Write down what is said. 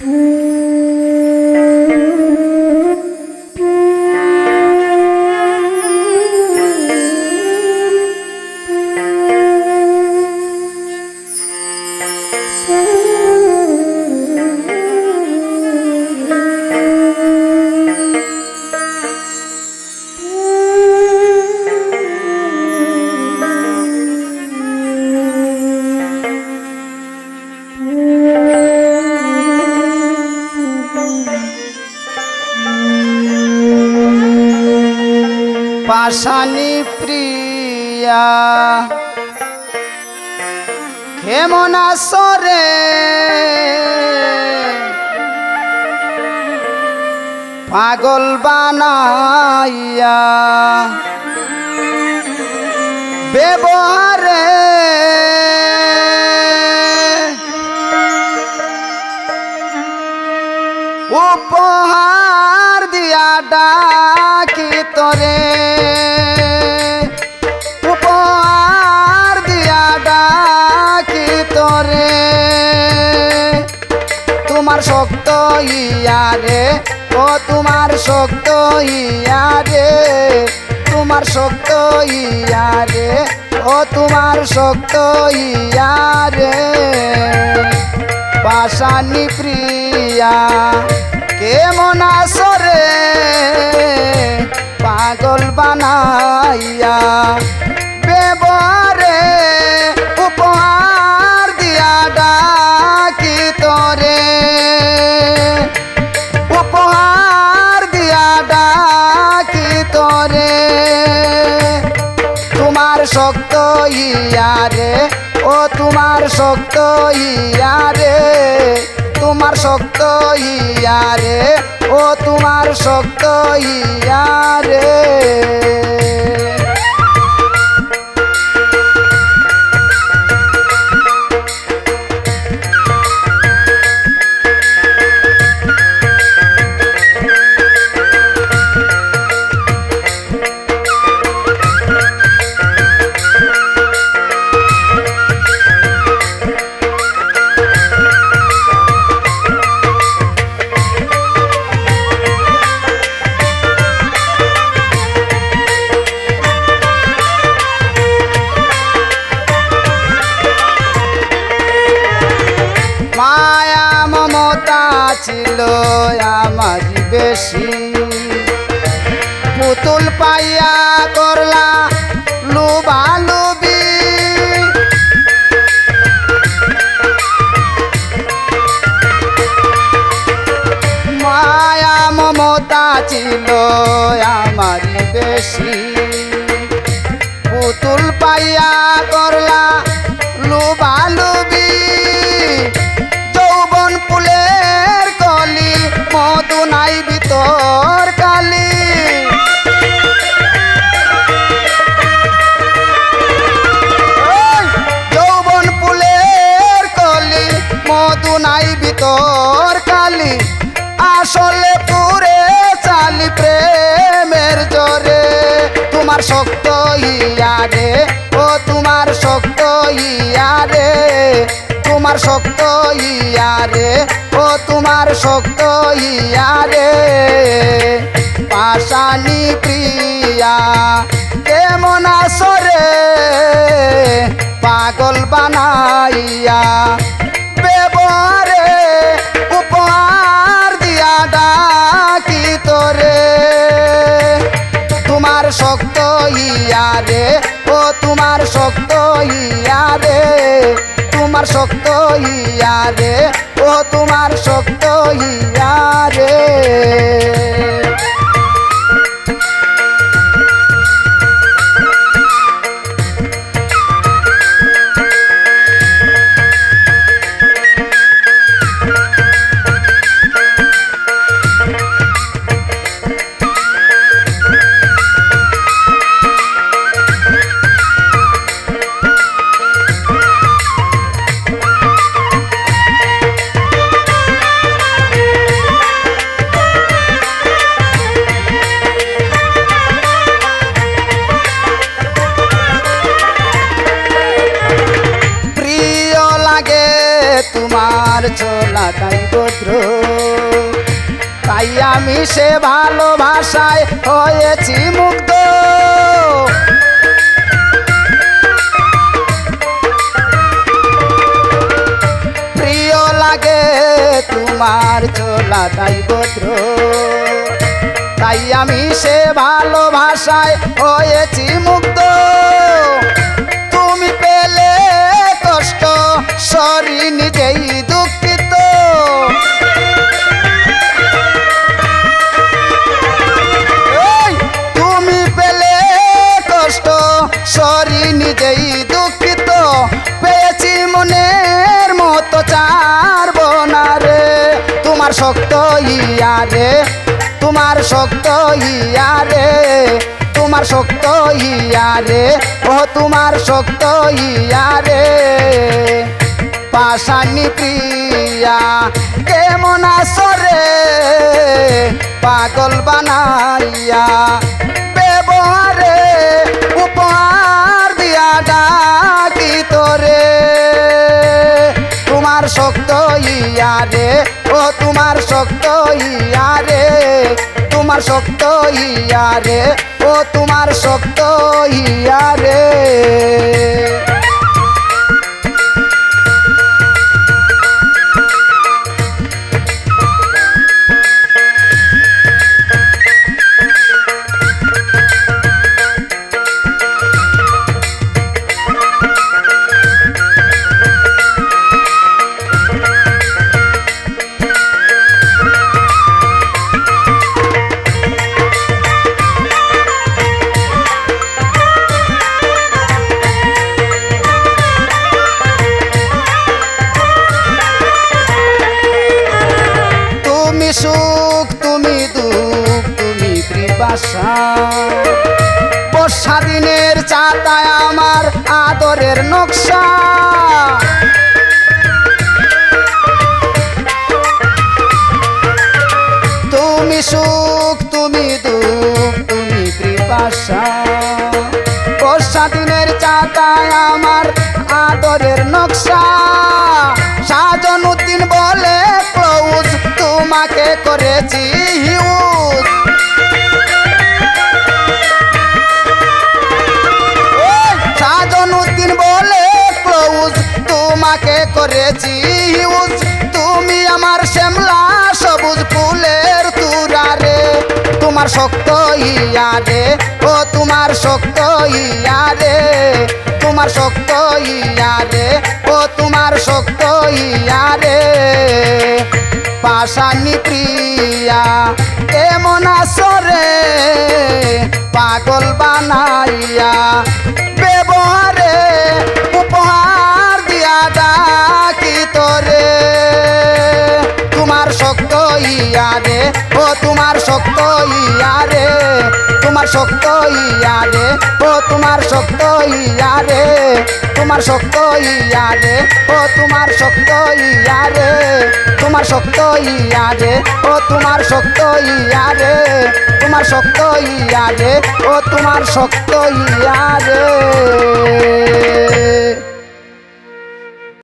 Mm-hmm. পাশানি প্রিয়া। কেমন আসরে পাগল বানাইয়া। ব্যবহারে। উপহার দিয়া ডাকি শক্ত ইয়ারে ও, তোমার শক্ত ইয়ারে তোমার শক্ত ইয়ারে ও, তোমার শক্ত ইয়ারে পাশানি প্রিয়া, কেমন আসরে পাগল বানাইয়া, ব্যবহারে উপহার শক্ত ইয়ারে ও তোমার শক্ত ইয়ারে তোমার শক্ত ইয়ারে ও তোমার শক্ত ইয়ারে। তোমার শক্ত ইয়ারে ও তোমার শক্ত ইয়ারে তোমার শক্ত ইয়ারে ও তোমার শক্ত ইয়ারে পাশানি প্রিয়া কেমন আসরে পাগল বানাইয়া তোমার শক্ত ইয়ারে ও তোমার চোলাটাই ভদ্র তাই আমি সে ভালোবাসায় হয়েছি মুগ্ধ। প্রিয় লাগে তোমার চোলাটাই ভদ্র তাই আমি সে ভালোবাসায় হয়েছি মুগ্ধ। শক্ত ইয়া রে তোমার শক্ত ইয়া রে তোমার শক্ত ইয়া রে ও তোমার শক্ত ইয়া রে পাশানি প্রিয়া, কেমন আসরে পাগল বানাইয়া ব্যবহারে উপহার দিয়া ডাকি তোরে। তোমার শক্ত ইয়া রে তোমার শক্ত ইয়ারে তোমার শক্ত ইয়ারে ও তোমার শক্ত ইয়া বর্ষা দিনের চাতায় আমার আদরের নকশা। তুমি সুখ, তুমি দুঃখ, তুমি কৃপাশা বর্ষা দিনের চাতায় আমার আদরের নকশা। সাজন উদ্দিন বলে ক্লোজ তোমাকে করেছি শক্ত ইয়া রে ও তোমার শক্ত ইয়া রে তোমার শক্ত ইয়া রে ও তোমার শক্ত ইয়া রে পাশানি প্রিয়া, এমন আসরে পাগল বানাইয়া ইয়া রে, তোমার শক্ত ইয়া রে, ও তোমার শক্ত ইয়া রে, তোমার শক্ত ইয়া রে, ও তোমার শক্ত ইয়া রে, তোমার শক্ত ইয়া রে, ও তোমার শক্ত ইয়া রে, তোমার শক্ত ইয়া রে, ও তোমার শক্ত ইয়া রে।